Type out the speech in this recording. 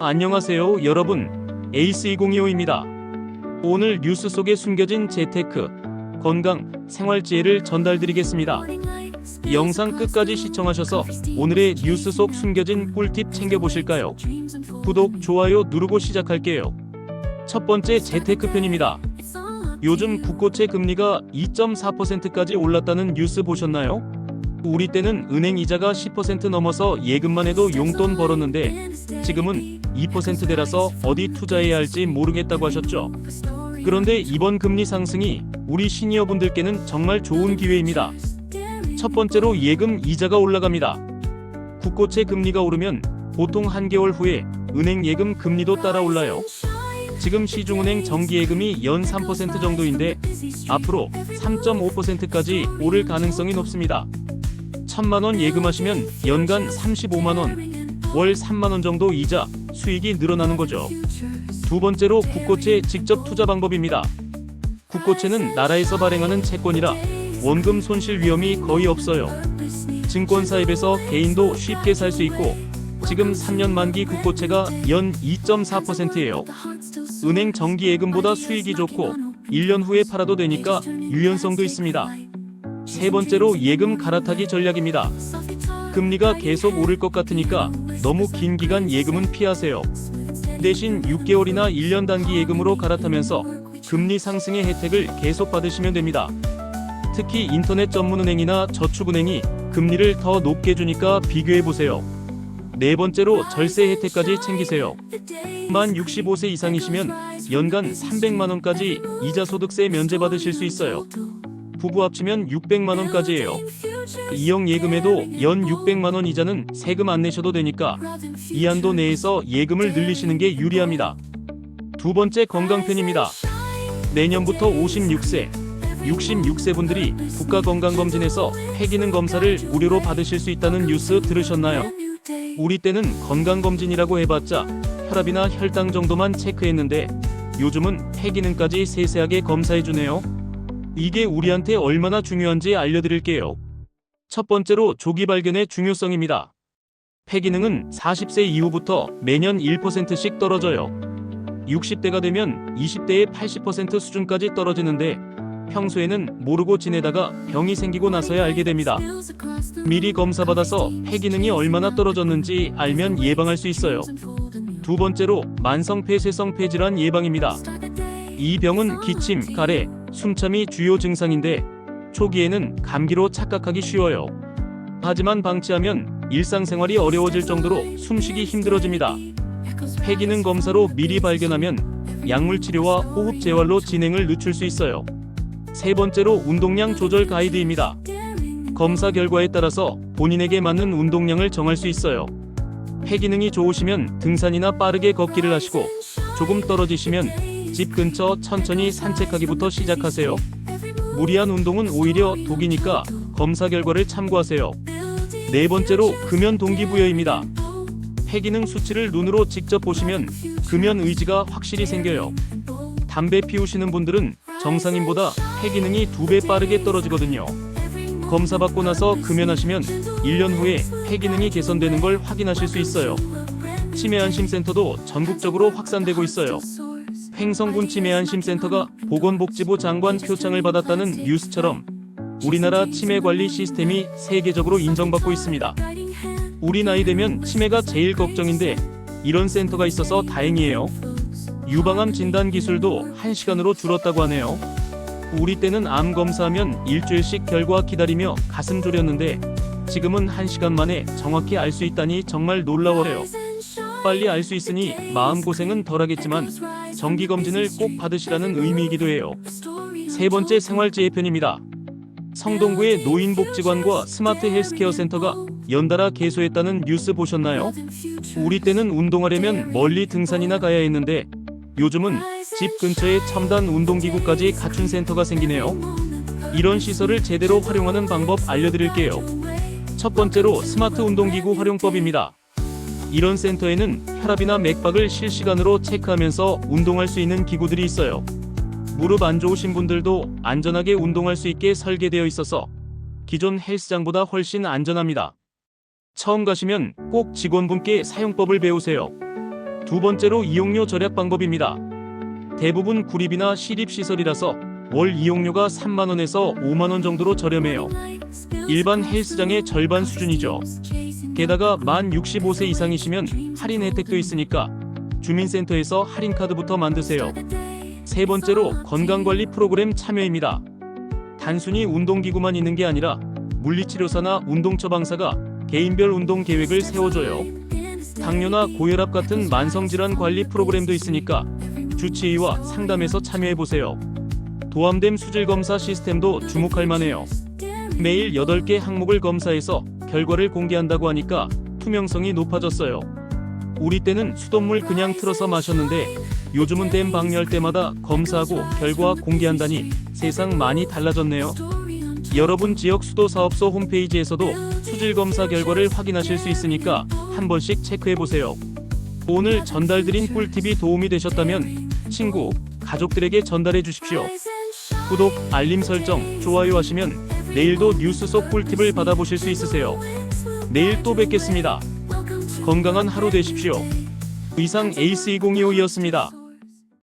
안녕하세요, 여러분. 에이스2025입니다. 오늘 뉴스 속에 숨겨진 재테크, 건강, 생활 지혜를 전달드리겠습니다. 영상 끝까지 시청하셔서 오늘의 뉴스 속 숨겨진 꿀팁 챙겨보실까요? 구독, 좋아요 누르고 시작할게요. 첫 번째 재테크 편입니다. 요즘 국고채 금리가 2.4%까지 올랐다는 뉴스 보셨나요? 우리 때는 은행 이자가 10% 넘어서 예금만 해도 용돈 벌었는데 지금은 2%대라서 어디 투자해야 할지 모르겠다고 하셨죠. 그런데 이번 금리 상승이 우리 시니어분들께는 정말 좋은 기회입니다. 첫 번째로 예금 이자가 올라갑니다. 국고채 금리가 오르면 보통 한 개월 후에 은행 예금 금리도 따라 올라요. 지금 시중은행 정기예금이 연 3% 정도인데 앞으로 3.5%까지 오를 가능성이 높습니다. 천만 원 예금하시면 연간 35만 원, 월 3만 원 정도 이자 수익이 늘어나는 거죠. 두 번째로 국고채 직접 투자 방법입니다. 국고채는 나라에서 발행하는 채권이라 원금 손실 위험이 거의 없어요. 증권사입에서 개인도 쉽게 살 수 있고 지금 3년 만기 국고채가 연 2.4%예요. 은행 정기 예금보다 수익이 좋고 1년 후에 팔아도 되니까 유연성도 있습니다. 세 번째로 예금 갈아타기 전략입니다. 금리가 계속 오를 것 같으니까 너무 긴 기간 예금은 피하세요. 대신 6개월이나 1년 단기 예금으로 갈아타면서 금리 상승의 혜택을 계속 받으시면 됩니다. 특히 인터넷 전문은행이나 저축은행이 금리를 더 높게 주니까 비교해 보세요. 네 번째로 절세 혜택까지 챙기세요. 만 65세 이상이시면 연간 300만 원까지 이자 소득세 면제 받으실 수 있어요. 부부 합치면 600만 원까지예요. 이형 예금에도 연 600만 원 이자는 세금 안 내셔도 되니까 이 한도 내에서 예금을 늘리시는 게 유리합니다. 두 번째 건강편입니다. 내년부터 56세, 66세 분들이 국가건강검진에서 폐기능 검사를 무료로 받으실 수 있다는 뉴스 들으셨나요? 우리 때는 건강검진이라고 해봤자 혈압이나 혈당 정도만 체크했는데 요즘은 폐기능까지 세세하게 검사해주네요. 이게 우리한테 얼마나 중요한지 알려드릴게요. 첫 번째로 조기 발견의 중요성입니다. 폐기능은 40세 이후부터 매년 1%씩 떨어져요. 60대가 되면 20대의 80% 수준까지 떨어지는데 평소에는 모르고 지내다가 병이 생기고 나서야 알게 됩니다. 미리 검사받아서 폐기능이 얼마나 떨어졌는지 알면 예방할 수 있어요. 두 번째로 만성 폐쇄성 폐질환 예방입니다. 이 병은 기침, 가래, 숨참이 주요 증상인데 초기에는 감기로 착각하기 쉬워요. 하지만 방치하면 일상생활이 어려워질 정도로 숨쉬기 힘들어집니다. 폐기능 검사로 미리 발견하면 약물 치료와 호흡 재활로 진행을 늦출 수 있어요. 세 번째로 운동량 조절 가이드입니다. 검사 결과에 따라서 본인에게 맞는 운동량을 정할 수 있어요. 폐기능이 좋으시면 등산이나 빠르게 걷기를 하시고 조금 떨어지시면 집 근처 천천히 산책하기부터 시작하세요. 무리한 운동은 오히려 독이니까 검사 결과를 참고하세요. 네 번째로 금연 동기부여입니다. 폐기능 수치를 눈으로 직접 보시면 금연 의지가 확실히 생겨요. 담배 피우시는 분들은 정상인보다 폐기능이 두 배 빠르게 떨어지거든요. 검사 받고 나서 금연하시면 1년 후에 폐기능이 개선되는 걸 확인하실 수 있어요. 치매안심센터도 전국적으로 확산되고 있어요. 횡성군 치매안심센터가 보건복지부 장관 표창을 받았다는 뉴스처럼 우리나라 치매 관리 시스템이 세계적으로 인정받고 있습니다. 우리 나이 되면 치매가 제일 걱정인데 이런 센터가 있어서 다행이에요. 유방암 진단 기술도 1시간으로 줄었다고 하네요. 우리 때는 암 검사하면 일주일씩 결과 기다리며 가슴 졸였는데 지금은 1시간 만에 정확히 알 수 있다니 정말 놀라워요. 빨리 알 수 있으니 마음고생은 덜하겠지만 정기 검진을 꼭 받으시라는 의미이기도 해요. 세 번째 생활지혜 편입니다. 성동구의 노인복지관과 스마트 헬스케어 센터가 연달아 개소했다는 뉴스 보셨나요? 우리 때는 운동하려면 멀리 등산이나 가야 했는데 요즘은 집 근처에 첨단 운동기구까지 갖춘 센터가 생기네요. 이런 시설을 제대로 활용하는 방법 알려드릴게요. 첫 번째로 스마트 운동기구 활용법입니다. 이런 센터에는 혈압이나 맥박을 실시간으로 체크하면서 운동할 수 있는 기구들이 있어요. 무릎 안 좋으신 분들도 안전하게 운동할 수 있게 설계되어 있어서 기존 헬스장보다 훨씬 안전합니다. 처음 가시면 꼭 직원분께 사용법을 배우세요. 두 번째로 이용료 절약 방법입니다. 대부분 구립이나 시립시설이라서 월 이용료가 3만원에서 5만원 정도로 저렴해요. 일반 헬스장의 절반 수준이죠. 게다가 만 65세 이상이시면 할인 혜택도 있으니까 주민센터에서 할인 카드부터 만드세요. 세 번째로 건강관리 프로그램 참여입니다. 단순히 운동기구만 있는 게 아니라 물리치료사나 운동처방사가 개인별 운동 계획을 세워줘요. 당뇨나 고혈압 같은 만성질환 관리 프로그램도 있으니까 주치의와 상담해서 참여해보세요. 도암댐 수질 검사 시스템도 주목할 만해요. 매일 8개 항목을 검사해서 결과를 공개한다고 하니까 투명성이 높아졌어요. 우리 때는 수돗물 그냥 틀어서 마셨는데 요즘은 댐 방류할 때마다 검사하고 결과 공개한다니 세상 많이 달라졌네요. 여러분 지역 수도 사업소 홈페이지에서도 수질 검사 결과를 확인하실 수 있으니까 한 번씩 체크해 보세요. 오늘 전달드린 꿀팁이 도움이 되셨다면 친구, 가족들에게 전달해 주십시오. 구독, 알림 설정, 좋아요 하시면 내일도 뉴스 속 꿀팁을 받아보실 수 있으세요. 내일 또 뵙겠습니다. 건강한 하루 되십시오. 이상 에이스 2025이었습니다.